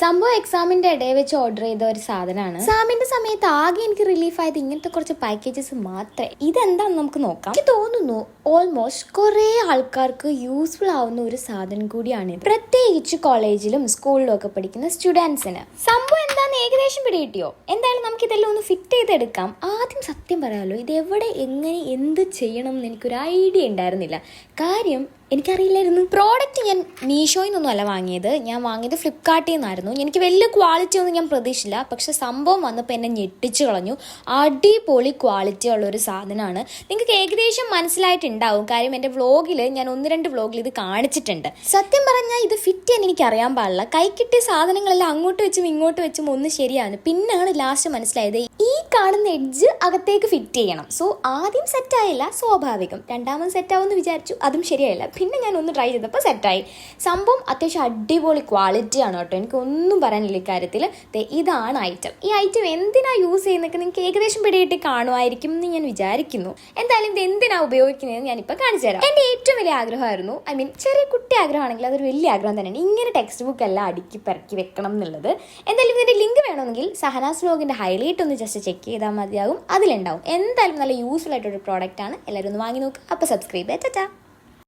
സംഭവം എക്സാമിന്റെ ഇടയിൽ വെച്ച് ഓർഡർ ചെയ്ത ഒരു സാധനമാണ്. എക്സാമിന്റെ സമയത്ത് ആകെ എനിക്ക് റിലീഫ് ആയത് ഇങ്ങനത്തെ കുറച്ച് പാക്കേജസ് മാത്രമേ ഇതെന്താന്ന് നമുക്ക് നോക്കാം. എനിക്ക് തോന്നുന്നു ഓൾമോസ്റ്റ് കുറെ ആൾക്കാർക്ക് യൂസ്ഫുൾ ആവുന്ന ഒരു സാധനം കൂടിയാണ് പ്രത്യേകിച്ച് കോളേജിലും സ്കൂളിലും ഒക്കെ പഠിക്കുന്ന സ്റ്റുഡൻസിന് സംഭവം എന്താന്ന് ഏകദേശം പിടികിട്ടിയോ എന്തായാലും നമുക്ക് ഇതെല്ലാം ഒന്ന് ഫിറ്റ് ചെയ്തെടുക്കാം. ആദ്യം സത്യം പറയാമല്ലോ ഇത് എവിടെ എങ്ങനെ എന്ത് ചെയ്യണം എന്ന് എനിക്കൊരു ഐഡിയ ഉണ്ടായിരുന്നില്ല. കാര്യം എനിക്കറിയില്ലായിരുന്നു. പ്രോഡക്റ്റ് ഞാൻ മീഷോയിൽ നിന്നൊന്നും അല്ല വാങ്ങിയത്. ഞാൻ വാങ്ങിയത് ഫ്ലിപ്കാർട്ടിൽ നിന്നായിരുന്നു എനിക്ക് വലിയ ക്വാളിറ്റി ഒന്നും ഞാൻ പ്രതീക്ഷിച്ചില്ല. പക്ഷെ സംഭവം വന്നപ്പോൾ എന്നെ ഞെട്ടിച്ചു കളഞ്ഞു. അടിപൊളി ക്വാളിറ്റി ഉള്ള ഒരു സാധനമാണ്. നിങ്ങൾക്ക് ഏകദേശം മനസ്സിലായിട്ടുണ്ടാവും. കാര്യം എന്റെ വ്ളോഗിൽ ഞാൻ ഒന്ന് രണ്ട് വ്ളോഗിൽ ഇത് കാണിച്ചിട്ടുണ്ട്. സത്യം പറഞ്ഞാൽ ഇത് ഫിറ്റ് ചെയ്യാൻ എനിക്ക് അറിയാൻ പാടില്ല. കൈ കിട്ടിയ സാധനങ്ങളെല്ലാം അങ്ങോട്ട് വെച്ചും ഇങ്ങോട്ട് വെച്ചും ഒന്ന് ശരിയാണ്. പിന്നാണ് ലാസ്റ്റ് മനസ്സിലായത് ഈ കാണുന്ന എഡ്ജ് അകത്തേക്ക് ഫിറ്റ് ചെയ്യണം. സോ ആദ്യം സെറ്റായില്ല സ്വാഭാവികം. രണ്ടാമത് സെറ്റാവുമെന്ന് വിചാരിച്ചു അതും ശരിയായില്ല. പിന്നെ ഞാൻ ഒന്ന് ട്രൈ ചെയ്തപ്പോൾ സെറ്റായി സംഭവം അത്യാവശ്യം അടിപൊളി ക്വാളിറ്റി ആണ് കേട്ടോ. എനിക്ക് ഒന്നും പറയാനില്ല ഇക്കാര്യത്തിൽ ഇതാണ് ഐറ്റം ഈ ഐറ്റം എന്തിനാ യൂസ് ചെയ്യുന്നതൊക്കെ നിങ്ങൾക്ക് ഏകദേശം പിടിയിട്ട് കാണുമായിരിക്കും എന്ന് ഞാൻ വിചാരിക്കുന്നു. എന്തായാലും ഇത് എന്തിനാ ഉപയോഗിക്കുന്നതെന്ന് ഞാനിപ്പോൾ കാണിച്ചു തരാം. എന്റെ ഏറ്റവും വലിയ ആഗ്രഹമായിരുന്നു ഐ മീൻ ചെറിയ കുട്ടി ആഗ്രഹമാണെങ്കിൽ അതൊരു വലിയ ആഗ്രഹം തന്നെയാണ്. ഇങ്ങനെ ടെക്സ്റ്റ് ബുക്ക് എല്ലാം അടുക്കി പെറക്കി വെക്കണം എന്നുള്ളത്. എന്തായാലും ഇതിന്റെ ലിങ്ക് വേണമെങ്കിൽ സഹനാസ് വ്ലോഗിന്റെ ഹൈലൈറ്റ് ഒന്ന് ജസ്റ്റ് ചെക്ക് ചെയ്താൽ മതിയാകും. അതിലുണ്ടാവും. എന്തായാലും നല്ല യൂസ്ഫുൾ ആയിട്ടൊരു പ്രോഡക്റ്റ് ആണ്. എല്ലാവരും ഒന്ന് വാങ്ങി നോക്കുക അപ്പോൾ സബ്സ്ക്രൈബ് ചെയ്യാം